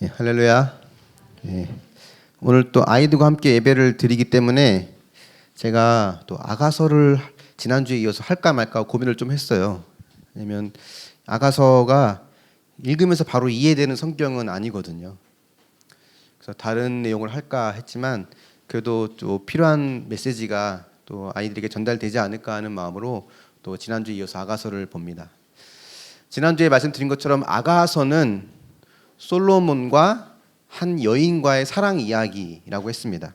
예, 할렐루야. 예. 오늘 또 아이들과 함께 예배를 드리기 때문에 제가 또 아가서를 지난주에 이어서 할까 말까 고민을 좀 했어요. 왜냐면 아가서가 읽으면서 바로 이해되는 성경은 아니거든요. 그래서 다른 내용을 할까 했지만 그래도 또 필요한 메시지가 또 아이들에게 전달되지 않을까 하는 마음으로 또 지난주에 이어서 아가서를 봅니다. 지난주에 말씀드린 것처럼 아가서는 솔로몬과 한 여인과의 사랑 이야기라고 했습니다.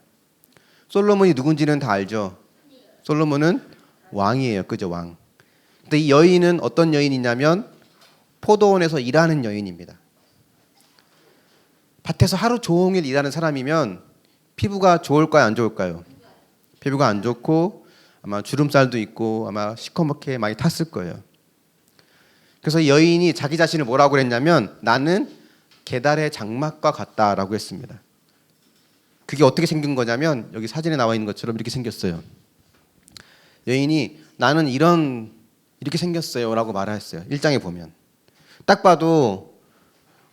솔로몬이 누군지는 다 알죠. 솔로몬은 왕이에요. 그죠? 왕. 근데 이 여인은 어떤 여인이냐면 포도원에서 일하는 여인입니다. 밭에서 하루 종일 일하는 사람이면 피부가 좋을까요? 안 좋을까요? 피부가 안 좋고 아마 주름살도 있고 아마 시커멓게 많이 탔을 거예요. 그래서 이 여인이 자기 자신을 뭐라고 그랬냐면 나는 계달의 장막과 같다라고 했습니다. 그게 어떻게 생긴 거냐면 여기 사진에 나와 있는 것처럼 이렇게 생겼어요. 여인이 나는 이런 이렇게 생겼어요라고 말했어요. 일장에 보면 딱 봐도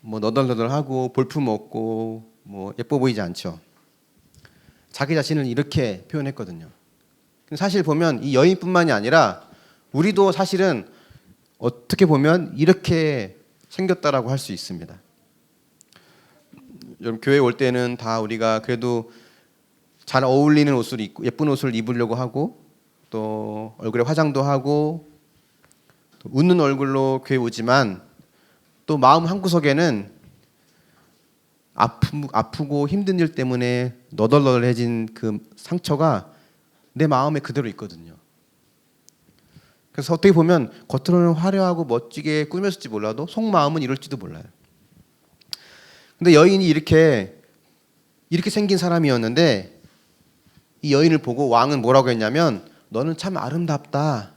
뭐 너덜너덜하고 볼품 없고 뭐 예뻐 보이지 않죠. 자기 자신을 이렇게 표현했거든요. 사실 보면 이 여인뿐만이 아니라 우리도 사실은 어떻게 보면 이렇게 생겼다라고 할 수 있습니다. 여러분 교회 올 때는 다 우리가 그래도 잘 어울리는 옷을 입고 예쁜 옷을 입으려고 하고 또 얼굴에 화장도 하고 또 웃는 얼굴로 교회 오지만 또 마음 한 구석에는 아프, 아프고 힘든 일 때문에 너덜너덜해진 그 상처가 내 마음에 그대로 있거든요. 그래서 어떻게 보면 겉으로는 화려하고 멋지게 꾸몄을지 몰라도 속마음은 이럴지도 몰라요. 근데 여인이 이렇게 이렇게 생긴 사람이었는데 이 여인을 보고 왕은 뭐라고 했냐면 너는 참 아름답다.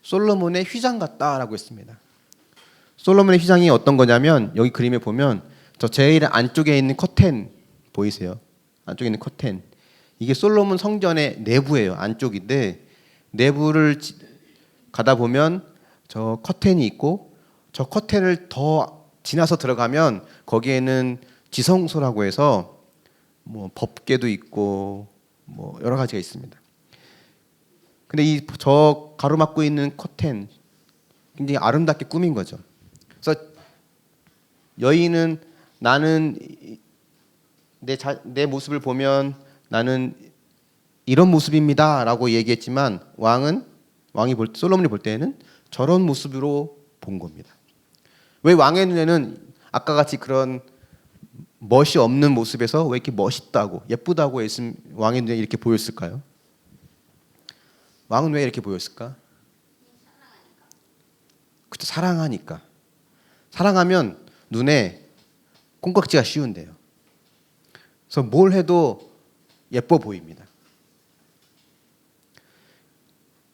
솔로몬의 휘장 같다라고 했습니다. 솔로몬의 휘장이 어떤 거냐면 여기 그림에 보면 저 제일 안쪽에 있는 커튼 보이세요? 안쪽에 있는 커튼. 이게 솔로몬 성전의 내부예요. 안쪽인데 내부를 지- 가다 보면 저 커튼이 있고 저 커튼을 더 지나서 들어가면 거기에는 지성소라고 해서 뭐 법궤도 있고 뭐 여러 가지가 있습니다. 근데 이 저 가로막고 있는 커튼 굉장히 아름답게 꾸민 거죠. 그래서 여인은 나는 내, 자, 내 모습을 보면 나는 이런 모습입니다라고 얘기했지만 왕은 왕이 볼 솔로몬이 볼 때에는 저런 모습으로 본 겁니다. 왜 왕의 눈에는 아까 같이 그런 멋이 없는 모습에서 왜 이렇게 멋있다고 예쁘다고 했음 왕의 눈에 이렇게 보였을까요? 왕은 왜 이렇게 보였을까? 그때 사랑하니까. 사랑하면 눈에 콩깍지가 씌운대요. 그래서 뭘 해도 예뻐 보입니다.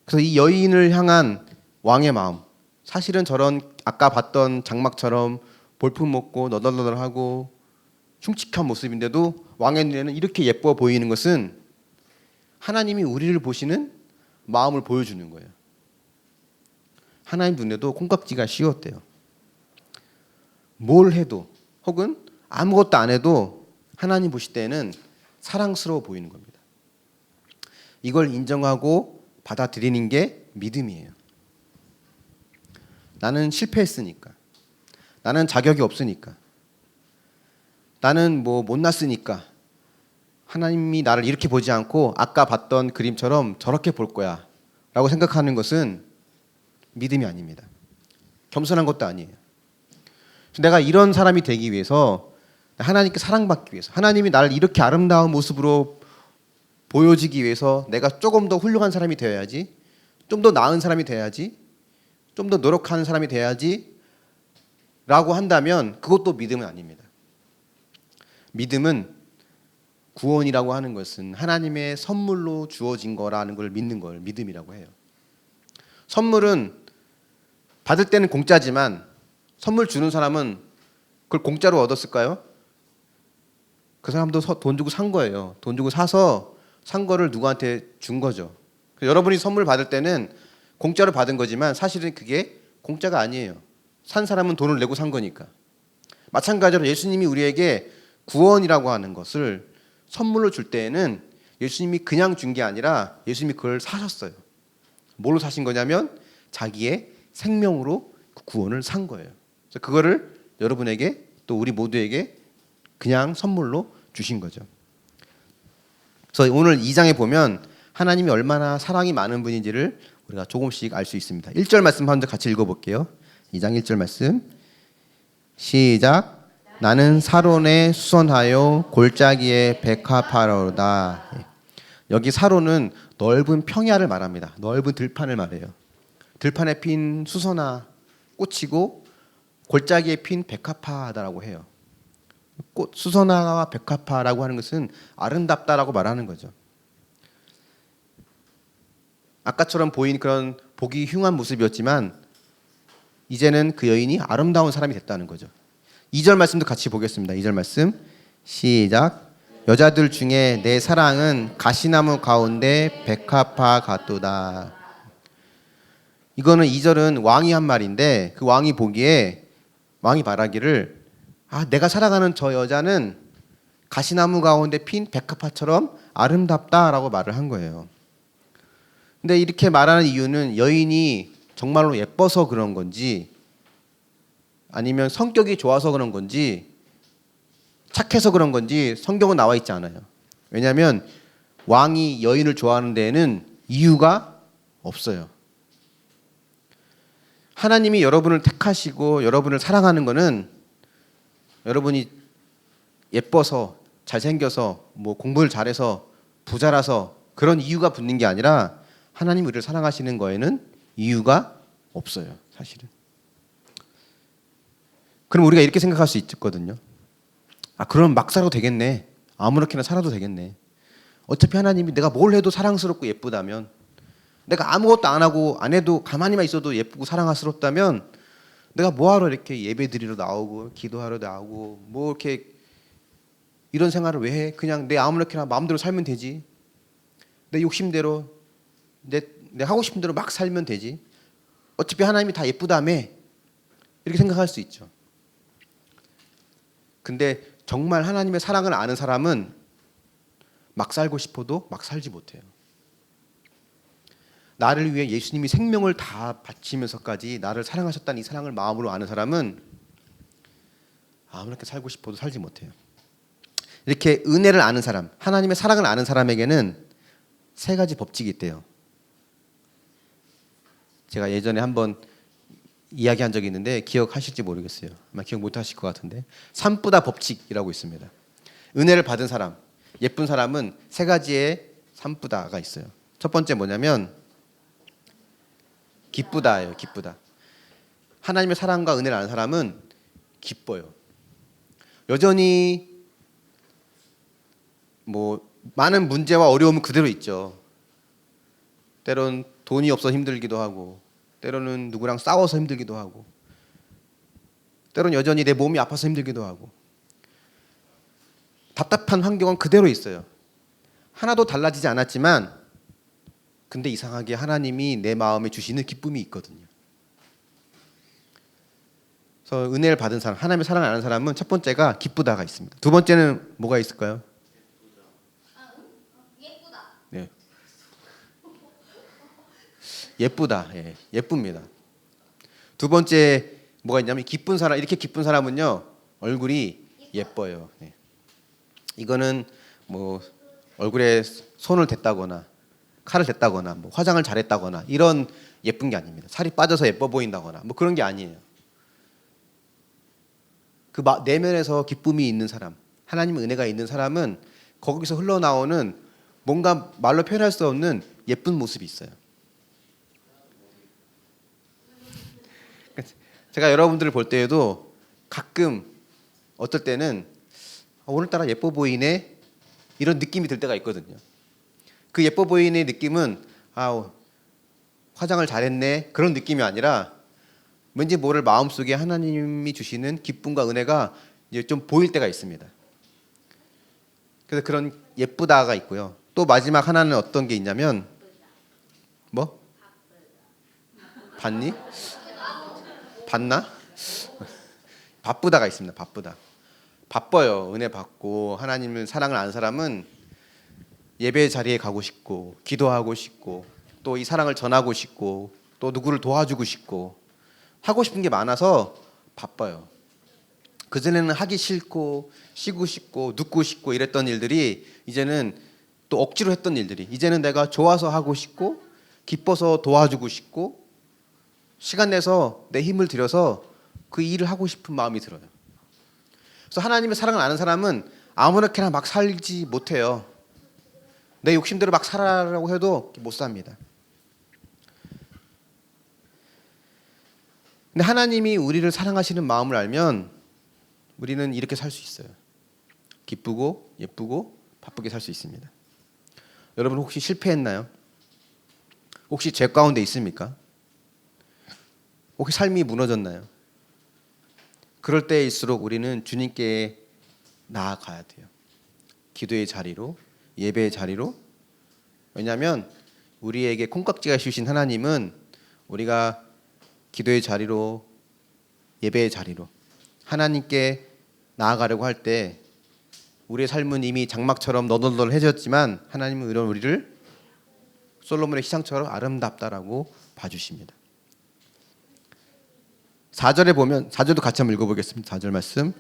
그래서 이 여인을 향한 왕의 마음, 사실은 저런 아까 봤던 장막처럼 볼품 없고 너덜너덜하고 흉측한 모습인데도 왕의 눈에는 이렇게 예뻐 보이는 것은 하나님이 우리를 보시는 마음을 보여주는 거예요. 하나님 눈에도 콩깍지가 씌웠대요. 뭘 해도 혹은 아무것도 안 해도 하나님 보실 때는 사랑스러워 보이는 겁니다. 이걸 인정하고 받아들이는 게 믿음이에요. 나는 실패했으니까. 나는 자격이 없으니까. 나는 뭐 못났으니까. 하나님이 나를 이렇게 보지 않고 아까 봤던 그림처럼 저렇게 볼 거야. 라고 생각하는 것은 믿음이 아닙니다. 겸손한 것도 아니에요. 내가 이런 사람이 되기 위해서 하나님께 사랑받기 위해서 하나님이 나를 이렇게 아름다운 모습으로 보여지기 위해서 내가 조금 더 훌륭한 사람이 되어야지 좀 더 나은 사람이 돼야지 좀 더 노력하는 사람이 돼야지 라고 한다면 그것도 믿음은 아닙니다. 믿음은 구원이라고 하는 것은 하나님의 선물로 주어진 거라는 걸 믿는 걸 믿음이라고 해요. 선물은 받을 때는 공짜지만 선물 주는 사람은 그걸 공짜로 얻었을까요? 그 사람도 서- 돈 주고 산 거예요. 돈 주고 사서 산 거를 누구한테 준 거죠. 여러분이 선물 받을 때는 공짜로 받은 거지만 사실은 그게 공짜가 아니에요. 산 사람은 돈을 내고 산 거니까. 마찬가지로 예수님이 우리에게 구원이라고 하는 것을 선물로 줄 때에는 예수님이 그냥 준 게 아니라 예수님이 그걸 사셨어요. 뭘로 사신 거냐면 자기의 생명으로 그 구원을 산 거예요. 그래서 그거를 여러분에게 또 우리 모두에게 그냥 선물로 주신 거죠. 그래서 오늘 2장에 보면 하나님이 얼마나 사랑이 많은 분인지를 우리가 조금씩 알 수 있습니다. 1절 말씀 먼저 같이 읽어볼게요. 2장 1절 말씀 시작 나는 사론에 수선하여 골짜기에 백합하로다. 예. 여기 사론은 넓은 평야를 말합니다. 넓은 들판을 말해요. 들판에 핀 수선화 꽃이고 골짜기에 핀 백합화다라고 해요. 꽃 수선화와 백합화라고 하는 것은 아름답다라고 말하는 거죠. 아까처럼 보인 그런 보기 흉한 모습이었지만 이제는 그 여인이 아름다운 사람이 됐다는 거죠. 2절 말씀도 같이 보겠습니다. 2절 말씀 시작 여자들 중에 내 사랑은 가시나무 가운데 백합화 같도다. 이거는 2절은 왕이 한 말인데 그 왕이 보기에 왕이 말하기를 아 내가 사랑하는 저 여자는 가시나무 가운데 핀 백합화처럼 아름답다라고 말을 한 거예요. 근데 이렇게 말하는 이유는 여인이 정말로 예뻐서 그런 건지 아니면 성격이 좋아서 그런 건지 착해서 그런 건지 성경은 나와 있지 않아요. 왜냐하면 왕이 여인을 좋아하는 데에는 이유가 없어요. 하나님이 여러분을 택하시고 여러분을 사랑하는 것은 여러분이 예뻐서 잘생겨서 뭐 공부를 잘해서 부자라서 그런 이유가 붙는 게 아니라 하나님 우리를 사랑하시는 거에는 이유가 없어요, 사실은. 그럼 우리가 이렇게 생각할 수 있거든요. 아, 그럼 막 살아도 되겠네. 아무렇게나 살아도 되겠네. 어차피 하나님이 내가 뭘 해도 사랑스럽고 예쁘다면 내가 아무것도 안 하고 안 해도 가만히만 있어도 예쁘고 사랑스럽다면 내가 뭐하러 이렇게 예배 드리러 나오고 기도하러 나오고 뭐 이렇게 이런 생활을 왜 해? 그냥 내 아무렇게나 마음대로 살면 되지. 내 욕심대로 내, 내 하고 싶은 대로 막 살면 되지. 어차피 하나님이 다 예쁘다며 이렇게 생각할 수 있죠. 근데 정말 하나님의 사랑을 아는 사람은 막 살고 싶어도 막 살지 못해요. 나를 위해 예수님이 생명을 다 바치면서까지 나를 사랑하셨다는 이 사랑을 마음으로 아는 사람은 아무렇게 살고 싶어도 살지 못해요. 이렇게 은혜를 아는 사람, 하나님의 사랑을 아는 사람에게는 세 가지 법칙이 있대요. 제가 예전에 한번 이야기한 적이 있는데 기억하실지 모르겠어요. 아마 기억 못 하실 것 같은데. 산부다 법칙이라고 있습니다. 은혜를 받은 사람, 예쁜 사람은 세 가지의 산부다가 있어요. 첫 번째 뭐냐면 기쁘다예요. 기쁘다. 하나님의 사랑과 은혜를 아는 사람은 기뻐요. 여전히 뭐 많은 문제와 어려움은 그대로 있죠. 때론 돈이 없어 힘들기도 하고 때로는 누구랑 싸워서 힘들기도 하고 때로는 여전히 내 몸이 아파서 힘들기도 하고 답답한 환경은 그대로 있어요. 하나도 달라지지 않았지만 근데 이상하게 하나님이 내 마음에 주시는 기쁨이 있거든요. 그래서 은혜를 받은 사람, 하나님의 사랑을 아는 사람은 첫 번째가 기쁘다가 있습니다. 두 번째는 뭐가 있을까요? 예쁘다. 예, 예쁩니다. 두 번째 뭐가 있냐면 기쁜 사람 이렇게 기쁜 사람은요 얼굴이 예뻐요. 네. 이거는 뭐 얼굴에 손을 댔다거나 칼을 댔다거나 뭐 화장을 잘했다거나 이런 예쁜 게 아닙니다. 살이 빠져서 예뻐 보인다거나 뭐 그런 게 아니에요. 그 마- 내면에서 기쁨이 있는 사람, 하나님의 은혜가 있는 사람은 거기서 흘러나오는 뭔가 말로 표현할 수 없는 예쁜 모습이 있어요. 제가 여러분들을 볼 때에도 가끔 어떨 때는 아, 오늘따라 예뻐 보이네 이런 느낌이 들 때가 있거든요. 그 예뻐 보이는 느낌은 아 화장을 잘했네 그런 느낌이 아니라 왠지 모를 마음속에 하나님이 주시는 기쁨과 은혜가 이제 좀 보일 때가 있습니다. 그래서 그런 예쁘다가 있고요. 또 마지막 하나는 어떤 게 있냐면 뭐? 봤니? 봤나? 바쁘다가 있습니다. 바쁘다. 바빠요. 은혜 받고 하나님을 사랑을 아는 사람은 예배 자리에 가고 싶고 기도하고 싶고 또 이 사랑을 전하고 싶고 또 누구를 도와주고 싶고 하고 싶은 게 많아서 바빠요. 그전에는 하기 싫고 쉬고 싶고 눕고 싶고 이랬던 일들이 이제는 또 억지로 했던 일들이 이제는 내가 좋아서 하고 싶고 기뻐서 도와주고 싶고 시간 내서 내 힘을 들여서 그 일을 하고 싶은 마음이 들어요. 그래서 하나님의 사랑을 아는 사람은 아무렇게나 막 살지 못해요. 내 욕심대로 막 살아라고 해도 못 삽니다. 근데 하나님이 우리를 사랑하시는 마음을 알면 우리는 이렇게 살 수 있어요. 기쁘고 예쁘고 바쁘게 살 수 있습니다. 여러분 혹시 실패했나요? 혹시 죄 가운데 있습니까? 혹시 삶이 무너졌나요? 그럴 때일수록 우리는 주님께 나아가야 돼요. 기도의 자리로, 예배의 자리로. 왜냐하면 우리에게 콩깍지가 씌우신 하나님은 우리가 기도의 자리로, 예배의 자리로 하나님께 나아가려고 할 때 우리의 삶은 이미 장막처럼 너덜너덜해졌지만 하나님은 이런 우리를 솔로몬의 시상처럼 아름답다라고 봐주십니다. 4절에 보면 4절도 같이 한번 읽어보겠습니다. 4절 말씀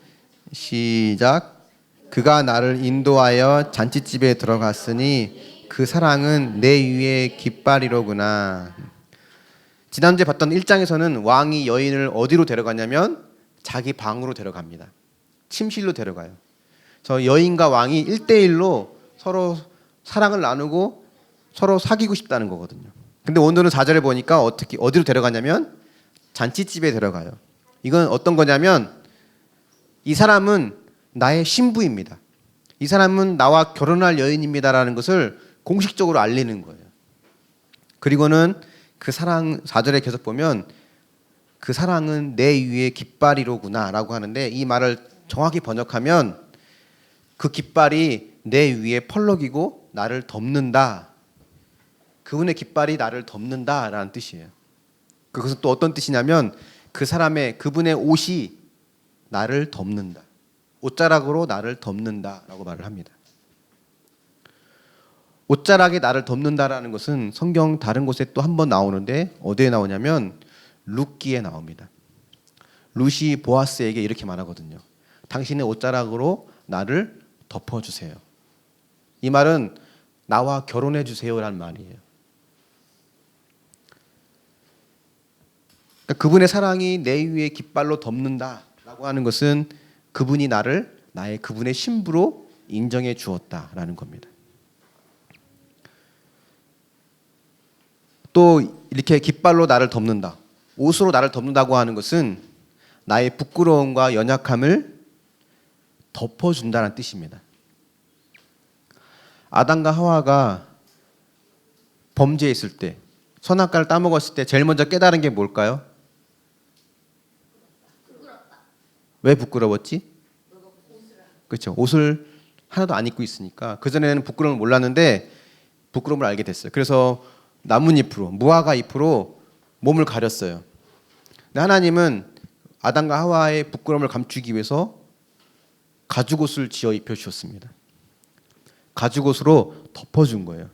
시작 그가 나를 인도하여 잔치집에 들어갔으니 그 사랑은 내 위에 깃발이로구나. 지난주에 봤던 1장에서는 왕이 여인을 어디로 데려가냐면 자기 방으로 데려갑니다. 침실로 데려가요. 저 여인과 왕이 1대1로 서로 사랑을 나누고 서로 사귀고 싶다는 거거든요. 근데 오늘은 4절에 보니까 어떻게 어디로 데려가냐면 잔치집에 데려가요. 이건 어떤 거냐면 이 사람은 나의 신부입니다. 이 사람은 나와 결혼할 여인입니다라는 것을 공식적으로 알리는 거예요. 그리고는 그 사랑 4절에 계속 보면 그 사랑은 내 위에 깃발이로구나라고 하는데 이 말을 정확히 번역하면 그 깃발이 내 위에 펄럭이고 나를 덮는다. 그분의 깃발이 나를 덮는다라는 뜻이에요. 그것은 또 어떤 뜻이냐면 그 사람의 그분의 옷이 나를 덮는다. 옷자락으로 나를 덮는다라고 말을 합니다. 옷자락이 나를 덮는다라는 것은 성경 다른 곳에 또 한 번 나오는데 어디에 나오냐면 룻기에 나옵니다. 룻이 보아스에게 이렇게 말하거든요. 당신의 옷자락으로 나를 덮어주세요. 이 말은 나와 결혼해 주세요라는 말이에요. 그분의 사랑이 내 위에 깃발로 덮는다라고 하는 것은 그분이 나를 나의 그분의 신부로 인정해 주었다라는 겁니다. 또 이렇게 깃발로 나를 덮는다. 옷으로 나를 덮는다고 하는 것은 나의 부끄러움과 연약함을 덮어 준다는 뜻입니다. 아담과 하와가 범죄했을 때, 선악과를 따먹었을 때 제일 먼저 깨달은 게 뭘까요? 왜 부끄러웠지? 그렇죠. 옷을 하나도 안 입고 있으니까 그 전에는 부끄러움을 몰랐는데 부끄러움을 알게 됐어요. 그래서 나뭇잎으로 무화과 잎으로 몸을 가렸어요. 근데 하나님은 아담과 하와의 부끄러움을 감추기 위해서 가죽옷을 지어 입혀 주셨습니다. 가죽옷으로 덮어준 거예요.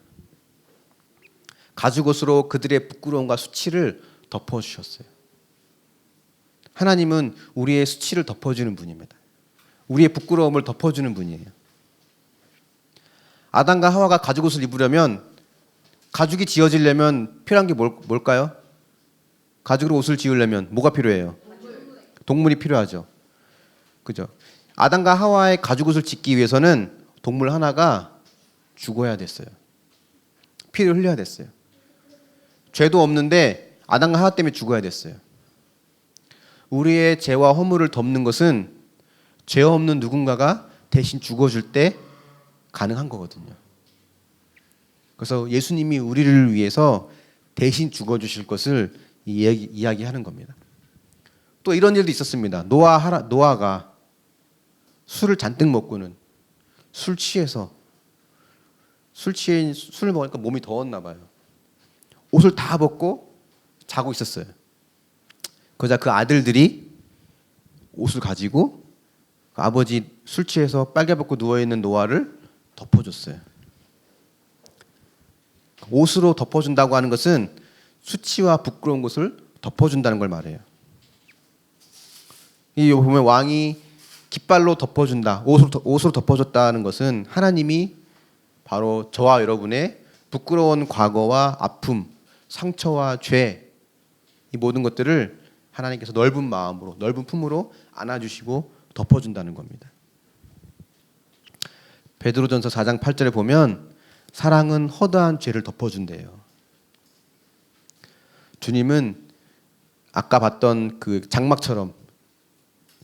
가죽옷으로 그들의 부끄러움과 수치를 덮어주셨어요. 하나님은 우리의 수치를 덮어주는 분입니다. 우리의 부끄러움을 덮어주는 분이에요. 아담과 하와가 가죽 옷을 입으려면 가죽이 지어지려면 필요한 게 뭘, 뭘까요? 가죽으로 옷을 지으려면 뭐가 필요해요? 동물이 필요하죠. 그죠? 아담과 하와의 가죽 옷을 짓기 위해서는 동물 하나가 죽어야 됐어요. 피를 흘려야 됐어요. 죄도 없는데 아담과 하와 때문에 죽어야 됐어요. 우리의 죄와 허물을 덮는 것은 죄 없는 누군가가 대신 죽어줄 때 가능한 거거든요. 그래서 예수님이 우리를 위해서 대신 죽어주실 것을 이야기, 이야기 하는 겁니다. 또 이런 일도 있었습니다. 노아 하라, 노아가 술을 잔뜩 먹고는 술 취해서 술 취해 술을 먹으니까 몸이 더웠나 봐요. 옷을 다 벗고 자고 있었어요. 그러자 그 아들들이 옷을 가지고 그 아버지 술 취해서 빨개 벗고 누워 있는 노아를 덮어줬어요. 옷으로 덮어준다고 하는 것은 수치와 부끄러운 것을 덮어준다는 걸 말해요. 이 보면 왕이 깃발로 덮어준다, 옷으로, 덮- 옷으로 덮어줬다는 것은 하나님이 바로 저와 여러분의 부끄러운 과거와 아픔, 상처와 죄, 이 모든 것들을 하나님께서 넓은 마음으로, 넓은 품으로 안아주시고 덮어준다는 겁니다. 베드로전서 4장 8절에 보면 사랑은 허다한 죄를 덮어준대요. 주님은 아까 봤던 그 장막처럼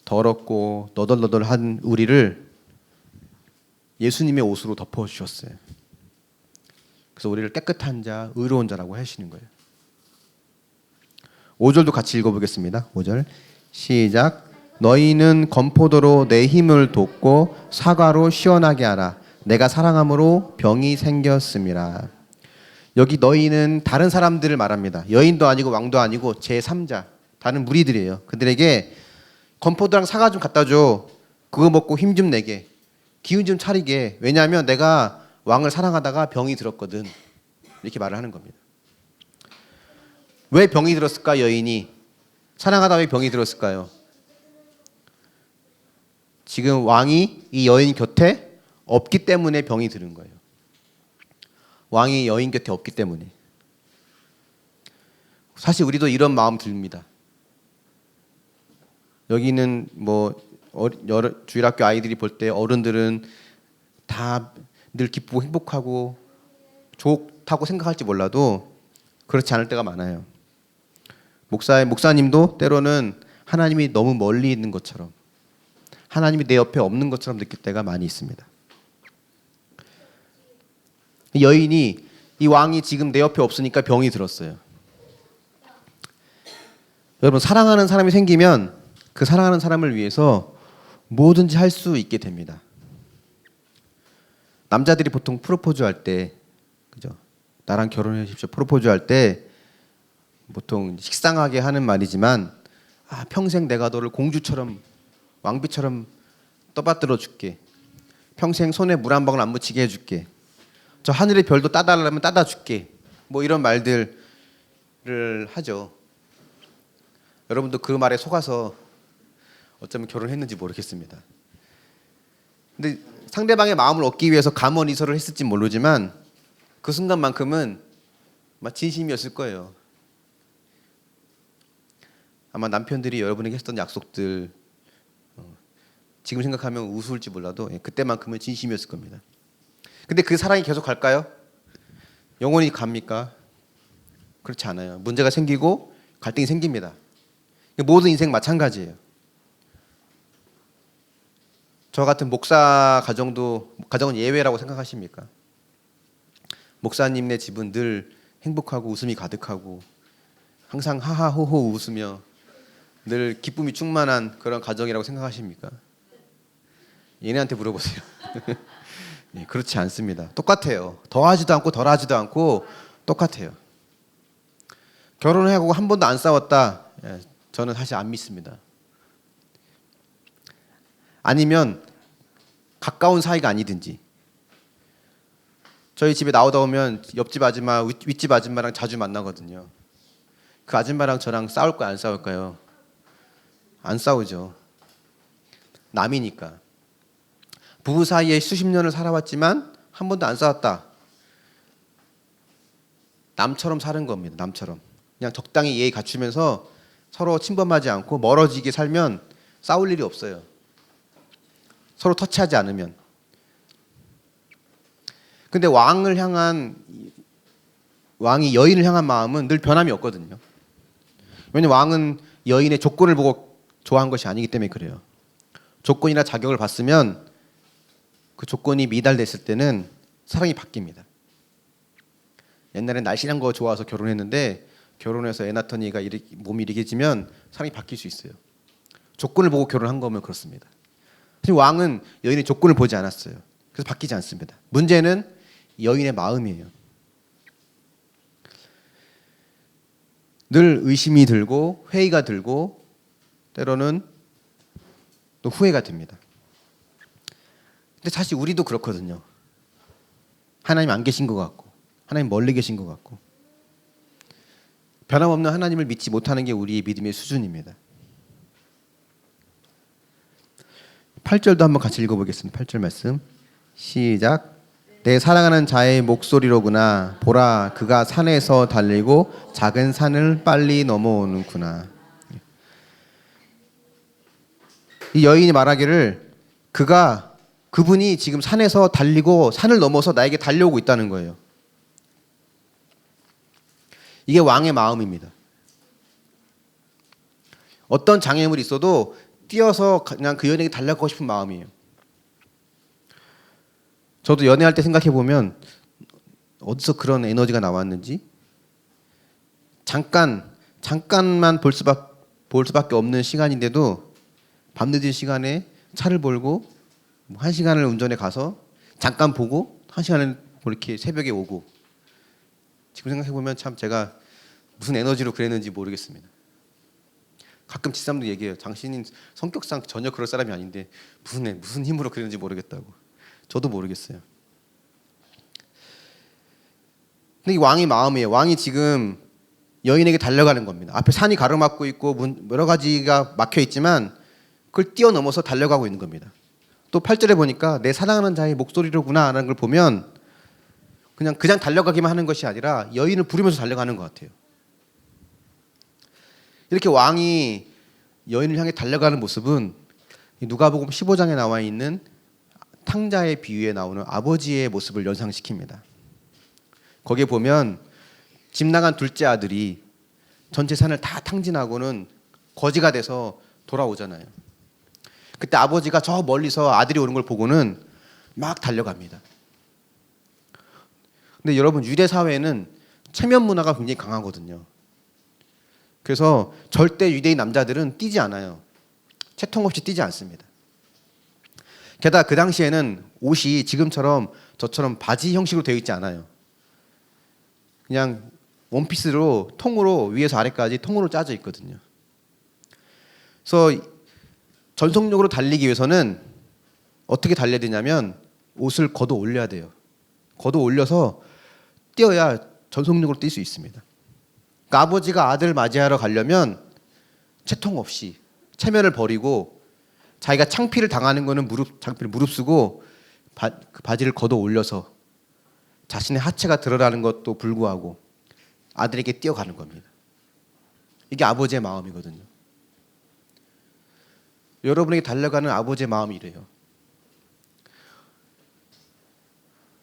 더럽고 너덜너덜한 우리를 예수님의 옷으로 덮어 주셨어요. 그래서 우리를 깨끗한 자, 의로운 자라고 하시는 거예요. 5절도 같이 읽어 보겠습니다. 5절. 시작. 너희는 건포도로 내 힘을 돋고 사과로 시원하게 하라. 내가 사랑함으로 병이 생겼음이라. 여기 너희는 다른 사람들을 말합니다. 여인도 아니고 왕도 아니고 제3자, 다른 무리들이에요. 그들에게 건포도랑 사과 좀 갖다 줘. 그거 먹고 힘 좀 내게. 기운 좀 차리게. 왜냐하면 내가 왕을 사랑하다가 병이 들었거든. 이렇게 말을 하는 겁니다. 왜 병이 들었을까 여인이? 사랑하다 왜 병이 들었을까요? 지금 왕이 이 여인 곁에 없기 때문에 병이 들은 거예요. 왕이 여인 곁에 없기 때문에. 사실 우리도 이런 마음 듭니다. 여기는 뭐 어- 여러 주일학교 아이들이 볼 때 어른들은 다 늘 기쁘고 행복하고 좋다고 생각할지 몰라도 그렇지 않을 때가 많아요. 목사의 목사님도 때로는 하나님이 너무 멀리 있는 것처럼 하나님이 내 옆에 없는 것처럼 느낄 때가 많이 있습니다. 여인이 이 왕이 지금 내 옆에 없으니까 병이 들었어요. 여러분 사랑하는 사람이 생기면 그 사랑하는 사람을 위해서 뭐든지 할 수 있게 됩니다. 남자들이 보통 프로포즈 할 때 그죠? 나랑 결혼해 주십시오. 프로포즈 할 때 보통 식상하게 하는 말이지만 아, 평생 내가 너를 공주처럼 왕비처럼 떠받들어 줄게. 평생 손에 물 한 방울 안 묻히게 해 줄게. 저 하늘의 별도 따달라면 따다 줄게. 뭐 이런 말들을 하죠. 여러분도 그 말에 속아서 어쩌면 결혼했는지 모르겠습니다. 근데 상대방의 마음을 얻기 위해서 감언이설을 했을지 모르지만 그 순간만큼은 진심이었을 거예요. 아마 남편들이 여러분에게 했던 약속들 어, 지금 생각하면 우스울지 몰라도 예, 그때만큼은 진심이었을 겁니다. 근데 그 사랑이 계속 갈까요? 영원히 갑니까? 그렇지 않아요. 문제가 생기고 갈등이 생깁니다. 모든 인생 마찬가지예요. 저 같은 목사 가정도 가정은 예외라고 생각하십니까? 목사님네 집은 늘 행복하고 웃음이 가득하고 항상 하하호호 웃으며 늘 기쁨이 충만한 그런 가정이라고 생각하십니까? 얘네한테 물어보세요. 예, 그렇지 않습니다. 똑같아요. 더하지도 않고 덜하지도 않고 똑같아요. 결혼을 하고 한 번도 안 싸웠다. 예, 저는 사실 안 믿습니다. 아니면 가까운 사이가 아니든지 저희 집에 나오다 보면 옆집 아줌마, 윗- 윗집 아줌마랑 자주 만나거든요. 그 아줌마랑 저랑 싸울까요, 안 싸울까요? 안 싸우죠. 남이니까. 부부 사이에 수십 년을 살아왔지만 한 번도 안 싸웠다. 남처럼 사는 겁니다. 남처럼. 그냥 적당히 예의 갖추면서 서로 침범하지 않고 멀어지게 살면 싸울 일이 없어요. 서로 터치하지 않으면. 근데 왕을 향한 왕이 여인을 향한 마음은 늘 변함이 없거든요. 왜냐면 왕은 여인의 조건을 보고 좋아한 것이 아니기 때문에 그래요. 조건이나 자격을 봤으면 그 조건이 미달됐을 때는 사랑이 바뀝니다. 옛날엔 날씬한 거 좋아서 결혼했는데 결혼해서 애 낳더니가 이리, 몸이 이리게지면 사랑이 바뀔 수 있어요. 조건을 보고 결혼한 거면 그렇습니다. 왕은 여인의 조건을 보지 않았어요. 그래서 바뀌지 않습니다. 문제는 여인의 마음이에요. 늘 의심이 들고 회의가 들고 때로는 또 후회가 됩니다. 근데 사실 우리도 그렇거든요. 하나님 안 계신 것 같고 하나님 멀리 계신 것 같고 변함없는 하나님을 믿지 못하는 게 우리의 믿음의 수준입니다. 8절도 한번 같이 읽어보겠습니다. 8절 말씀 시작 내 사랑하는 자의 목소리로구나 보라 그가 산에서 달리고 작은 산을 빨리 넘어오는구나 이 여인이 말하기를 그가 그분이 지금 산에서 달리고 산을 넘어서 나에게 달려오고 있다는 거예요. 이게 왕의 마음입니다. 어떤 장애물이 있어도 뛰어서 그냥 그 여인에게 달려가고 싶은 마음이에요. 저도 연애할 때 생각해 보면 어디서 그런 에너지가 나왔는지 잠깐 잠깐만 볼 수밖 볼 수밖에 없는 시간인데도 밤늦은 시간에 차를 몰고 뭐한 시간을 운전해 가서 잠깐 보고 한 시간을 뭐 이렇게 새벽에 오고 지금 생각해 보면 참 제가 무슨 에너지로 그랬는지 모르겠습니다. 가끔 지삼도 얘기해요. 당신은 성격상 전혀 그럴 사람이 아닌데 무슨 애- 무슨 힘으로 그랬는지 모르겠다고. 저도 모르겠어요. 근데 이 왕의 마음이에요. 왕이 지금 여인에게 달려가는 겁니다. 앞에 산이 가로막고 있고 문- 여러 가지가 막혀 있지만 그걸 뛰어넘어서 달려가고 있는 겁니다. 또 8절에 보니까 내 사랑하는 자의 목소리로구나라는 걸 보면 그냥 그냥 달려가기만 하는 것이 아니라 여인을 부르면서 달려가는 것 같아요. 이렇게 왕이 여인을 향해 달려가는 모습은 이 누가복음 15장에 나와 있는 탕자의 비유에 나오는 아버지의 모습을 연상시킵니다. 거기에 보면 집 나간 둘째 아들이 전 재산을 다 탕진하고는 거지가 돼서 돌아오잖아요. 그때 아버지가 저 멀리서 아들이 오는 걸 보고는 막 달려갑니다. 근데 여러분 유대 사회는 체면 문화가 굉장히 강하거든요. 그래서 절대 유대인 남자들은 뛰지 않아요. 채통 없이 뛰지 않습니다. 게다가 그 당시에는 옷이 지금처럼 저처럼 바지 형식으로 되어 있지 않아요. 그냥 원피스로 통으로 위에서 아래까지 통으로 짜져 있거든요. 그래서 전속력으로 달리기 위해서는 어떻게 달려야 되냐면 옷을 걷어 올려야 돼요. 걷어 올려서 뛰어야 전속력으로 뛸 수 있습니다. 그러니까 아버지가 아들 맞이하러 가려면 채통 없이 체면을 버리고 자기가 창피를 당하는 거는 무릎 창피를 무릅쓰고 바, 그 바지를 걷어 올려서 자신의 하체가 드러나는 것도 불구하고 아들에게 뛰어가는 겁니다. 이게 아버지의 마음이거든요. 여러분에게 달려가는 아버지의 마음이 이래요.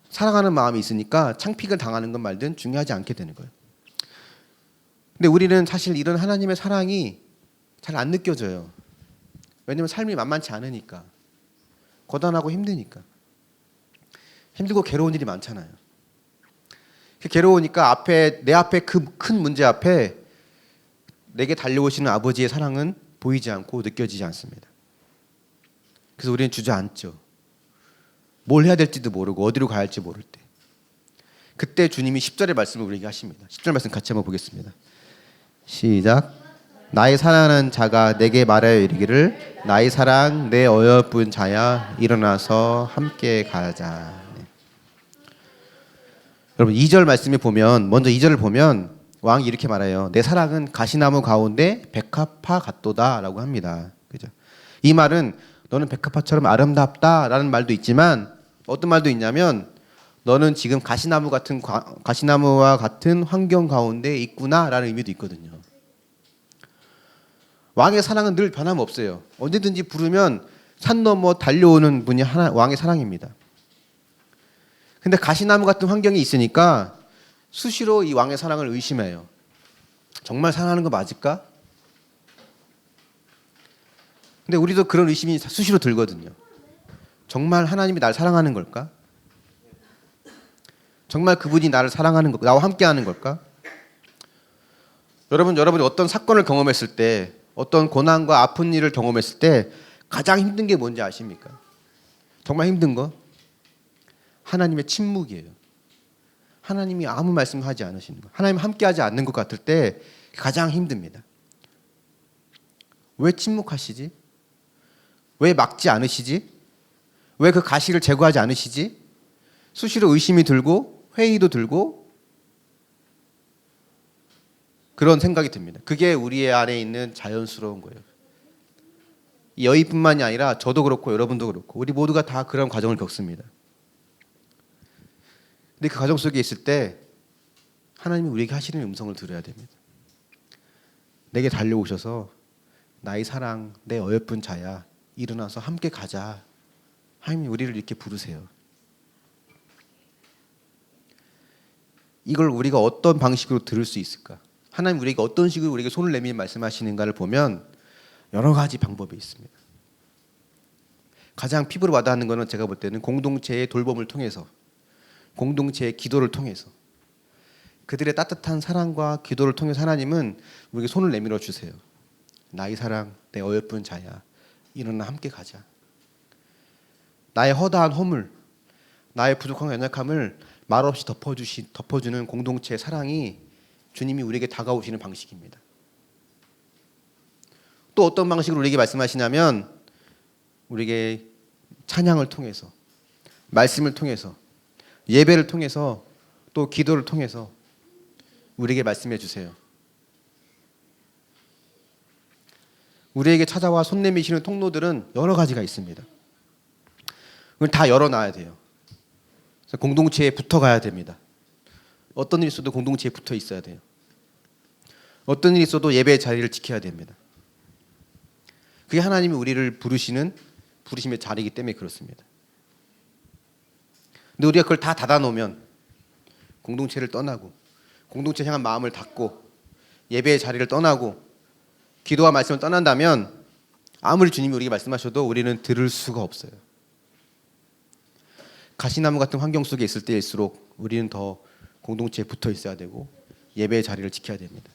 사랑하는 마음이 있으니까 창피를 당하는 건 말든 중요하지 않게 되는 거예요. 근데 우리는 사실 이런 하나님의 사랑이 잘 안 느껴져요. 왜냐면 삶이 만만치 않으니까. 고단하고 힘드니까. 힘들고 괴로운 일이 많잖아요. 그 괴로우니까 앞에 내 앞에 그 큰 문제 앞에 내게 달려오시는 아버지의 사랑은 보이지 않고 느껴지지 않습니다. 그래서 우리는 주저앉죠. 뭘 해야 될지도 모르고 어디로 가야 할지 모를 때. 그때 주님이 10절의 말씀을 우리에게 하십니다. 10절 말씀 같이 한번 보겠습니다. 시작. 나의 사랑하는 자가 내게 말하여 이르기를 나의 사랑 내 어여쁜 자야 일어나서 함께 가자. 네. 여러분 2절 말씀에 보면 먼저 2절을 보면 왕이 이렇게 말해요. 내 사랑은 가시나무 가운데 백합화 같도다라고 합니다. 그죠? 이 말은 너는 백합화처럼 아름답다라는 말도 있지만 어떤 말도 있냐면 너는 지금 가시나무 같은 과- 가시나무와 같은 환경 가운데 있구나라는 의미도 있거든요. 왕의 사랑은 늘 변함없어요. 언제든지 부르면 산 넘어 달려오는 분이 하나 왕의 사랑입니다. 근데 가시나무 같은 환경이 있으니까 수시로 이 왕의 사랑을 의심해요. 정말 사랑하는 거 맞을까? 근데 우리도 그런 의심이 수시로 들거든요. 정말 하나님이 날 사랑하는 걸까? 정말 그분이 나를 사랑하는 걸까? 나와 함께 하는 걸까? 여러분, 여러분이 어떤 사건을 경험했을 때, 어떤 고난과 아픈 일을 경험했을 때 가장 힘든 게 뭔지 아십니까? 정말 힘든 거? 하나님의 침묵이에요. 하나님이 아무 말씀하지 않으시는 거. 하나님 함께하지 않는 것 같을 때 가장 힘듭니다. 왜 침묵하시지? 왜 막지 않으시지? 왜 그 가시를 제거하지 않으시지? 수시로 의심이 들고 회의도 들고 그런 생각이 듭니다. 그게 우리의 안에 있는 자연스러운 거예요. 이 여의뿐만이 아니라 저도 그렇고 여러분도 그렇고 우리 모두가 다 그런 과정을 겪습니다. 근데 그 과정 속에 있을 때 하나님이 우리에게 하시는 음성을 들어야 됩니다. 내게 달려오셔서 나의 사랑, 내 어여쁜 자야, 일어나서 함께 가자. 하나님이 우리를 이렇게 부르세요. 이걸 우리가 어떤 방식으로 들을 수 있을까? 하나님 우리에게 어떤 식으로 우리에게 손을 내밀 말씀하시는가를 보면 여러 가지 방법이 있습니다. 가장 피부로 와닿는 것은 제가 볼 때는 공동체의 돌봄을 통해서 공동체의 기도를 통해서 그들의 따뜻한 사랑과 기도를 통해서 하나님은 우리에게 손을 내밀어 주세요. 나의 사랑, 내 어여쁜 자야. 일어나 함께 가자. 나의 허다한 허물, 나의 부족한 연약함을 말없이 덮어주시, 덮어주는 공동체의 사랑이 주님이 우리에게 다가오시는 방식입니다. 또 어떤 방식으로 우리에게 말씀하시냐면 우리에게 찬양을 통해서 말씀을 통해서 예배를 통해서 또 기도를 통해서 우리에게 말씀해 주세요. 우리에게 찾아와 손 내미시는 통로들은 여러 가지가 있습니다. 그걸 다 열어놔야 돼요. 공동체에 붙어가야 됩니다. 어떤 일이 있어도 공동체에 붙어 있어야 돼요. 어떤 일이 있어도 예배의 자리를 지켜야 됩니다. 그게 하나님이 우리를 부르시는 부르심의 자리이기 때문에 그렇습니다. 근데 우리가 그걸 다 닫아놓으면 공동체를 떠나고 공동체 향한 마음을 닫고 예배의 자리를 떠나고 기도와 말씀을 떠난다면 아무리 주님이 우리에게 말씀하셔도 우리는 들을 수가 없어요. 가시나무 같은 환경 속에 있을 때일수록 우리는 더 공동체에 붙어 있어야 되고 예배의 자리를 지켜야 됩니다.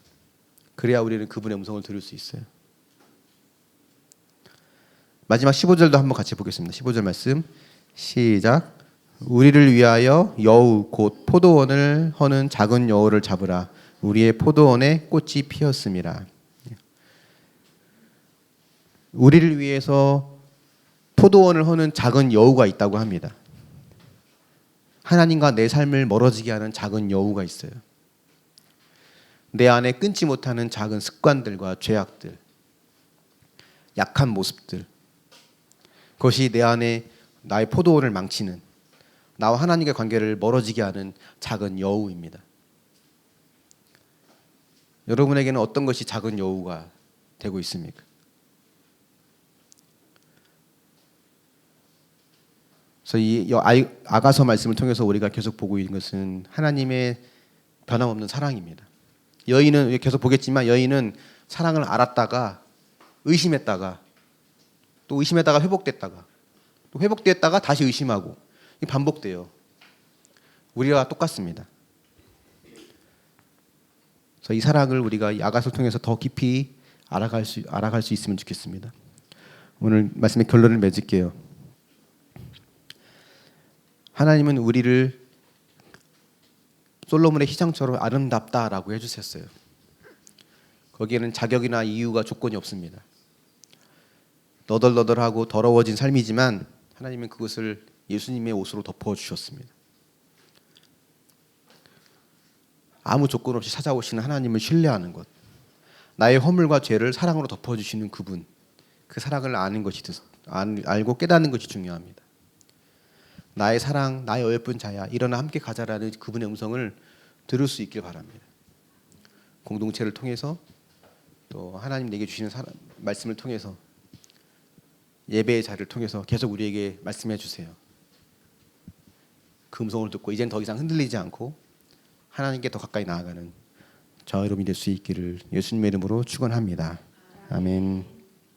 그래야 우리는 그분의 음성을 들을 수 있어요. 마지막 15절도 한번 같이 보겠습니다. 15절 말씀 시작. 우리를 위하여 여우 곧 포도원을 허는 작은 여우를 잡으라. 우리의 포도원에 꽃이 피었음이라. 우리를 위해서 포도원을 허는 작은 여우가 있다고 합니다. 하나님과 내 삶을 멀어지게 하는 작은 여우가 있어요. 내 안에 끊지 못하는 작은 습관들과 죄악들, 약한 모습들, 그것이 내 안에 나의 포도원을 망치는 나와 하나님의 관계를 멀어지게 하는 작은 여우입니다. 여러분에게는 어떤 것이 작은 여우가 되고 있습니까? 그래서 이 아가서 말씀을 통해서 우리가 계속 보고 있는 것은 하나님의 변함없는 사랑입니다. 여인은 계속 보겠지만 여인은 사랑을 알았다가 의심했다가 또 의심했다가 회복됐다가 또 회복됐다가 다시 의심하고 반복돼요. 우리와 똑같습니다. 그래서 이 사랑을 우리가 야가서 통해서 더 깊이 알아갈 수 알아갈 수 있으면 좋겠습니다. 오늘 말씀의 결론을 맺을게요. 하나님은 우리를 솔로몬의 희장처럼 아름답다라고 해주셨어요. 거기에는 자격이나 이유가 조건이 없습니다. 너덜너덜하고 더러워진 삶이지만 하나님은 그것을 예수님의 옷으로 덮어 주셨습니다. 아무 조건 없이 찾아오시는 하나님을 신뢰하는 것, 나의 허물과 죄를 사랑으로 덮어 주시는 그분, 그 사랑을 아는 것이 알고 깨닫는 것이 중요합니다. 나의 사랑, 나의 어여쁜 자야, 일어나 함께 가자라는 그분의 음성을 들을 수 있길 바랍니다. 공동체를 통해서 또 하나님 내게 주시는 말씀을 통해서 예배의 자리를 통해서 계속 우리에게 말씀해 주세요. 그 음성을 듣고 이젠 더 이상 흔들리지 않고 하나님께 더 가까이 나아가는 저 여러분이 될수 있기를 예수님의 이름으로 축원합니다. 아멘.